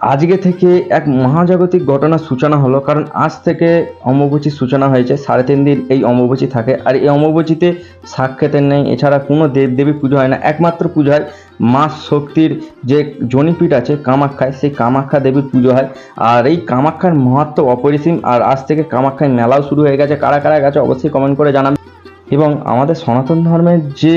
আজকে থেকে এক মহাজাগতিক ঘটনার সূচনা হলো, কারণ আজ থেকে অম্বুবাচীর সূচনা হয়েছে, সাড়ে তিন দিন এই অম্বুবাচী থাকে। আর এই অম্বুবাচীতে সাক্ষাতের নেই, এছাড়া কোনো দেব দেবী পুজো হয় না। একমাত্র পুজো হয় মা শক্তির যে জনিপীঠ আছে, কামাখ্যায়, সেই কামাখ্যা দেবীর পুজো হয়। আর এই কামাখ্যার মহত্ব অপরিসীম, আর আজ থেকে কামাখ্যায় মেলাও শুরু হয়ে গেছে। কারা কারা গেছে অবশ্যই কমেন্ট করে জানাবেন এবং আমাদের সনাতন ধর্মের যে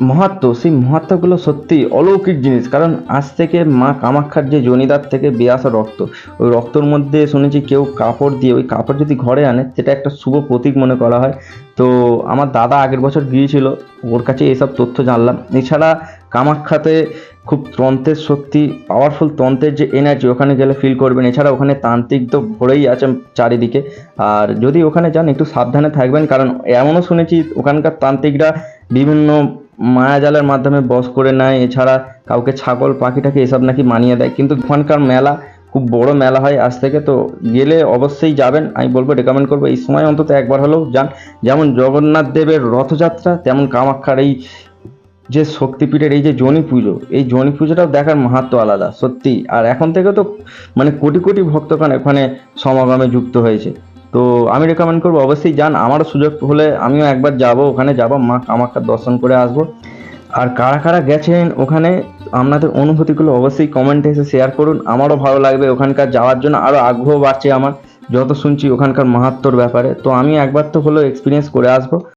মহাত্ম, সেই মহাত্মগুলো সত্যি অলৌকিক জিনিস। কারণ আজ থেকে মা কামাখ্যার যে জনিদার থেকে বেয়ে আসা রক্ত, ওই রক্তর মধ্যে শুনেছি কেউ কাপড় দিয়ে, ওই কাপড় যদি ঘরে আনে, সেটা একটা শুভ প্রতীক মনে করা হয়। তো আমার দাদা আগের বছর গিয়েছিল, ওর কাছে এসব তথ্য জানলাম। এছাড়া কামাখ্যাতে খুব তন্ত্রের শক্তি পাওয়ারফুল তন্ত্রের যে এনার্জি ওখানে গেলে ফিল করবেন। এছাড়া ওখানে তান্ত্রিক তো ভরেই আছে চারিদিকে। আর যদি ওখানে যান, একটু সাবধানে থাকবেন, কারণ এমনও শুনেছি ওখানকার তান্ত্রিকরা বিভিন্ন মায়াজালের মাধ্যমে বস করে নেয়, এছাড়া কাউকে ছাগল, পাখিটাকে এসব নাকি মানিয়ে দেয়। কিন্তু ওখানকার মেলা খুব বড় মেলা হয় আজ থেকে, তো গেলে অবশ্যই যাবেন। আমি বলব রেকমেন্ড করব, এই সময় অন্তত একবার হলেও যান। যেমন জগন্নাথ দেবের রথযাত্রা, তেমন কামাখ্যার এই যে শক্তিপীঠের এই যে জনি পুজো, এই জনি পুজোটাও দেখার মাহাত্ম আলাদা সত্যি আর এখন থেকে তো মানে কোটি কোটি ভক্তগণ ওখানে সমাগমে যুক্ত হয়েছে। তো আমি রেকমেন্ড করব, অবশ্যই যান। আমারও সুযোগ হলে আমিও একবার যাব, ওখানে যাব। মা কামাখ্যার দর্শন করে আসব। আর কারা কারা গেছেন ওখানে, আপনাদের অনুভূতিগুলো অবশ্যই কমেন্টে এসে শেয়ার করুন। আমারও ভালো লাগবে ওখানকার যাওয়ার জন্য। আরও আগ্রহ বাড়ছে আমার, যত শুনছি ওখানকার মাহাত্মর ব্যাপারে। তো আমি একবার তো হলেও এক্সপিরিয়েন্স করে আসব।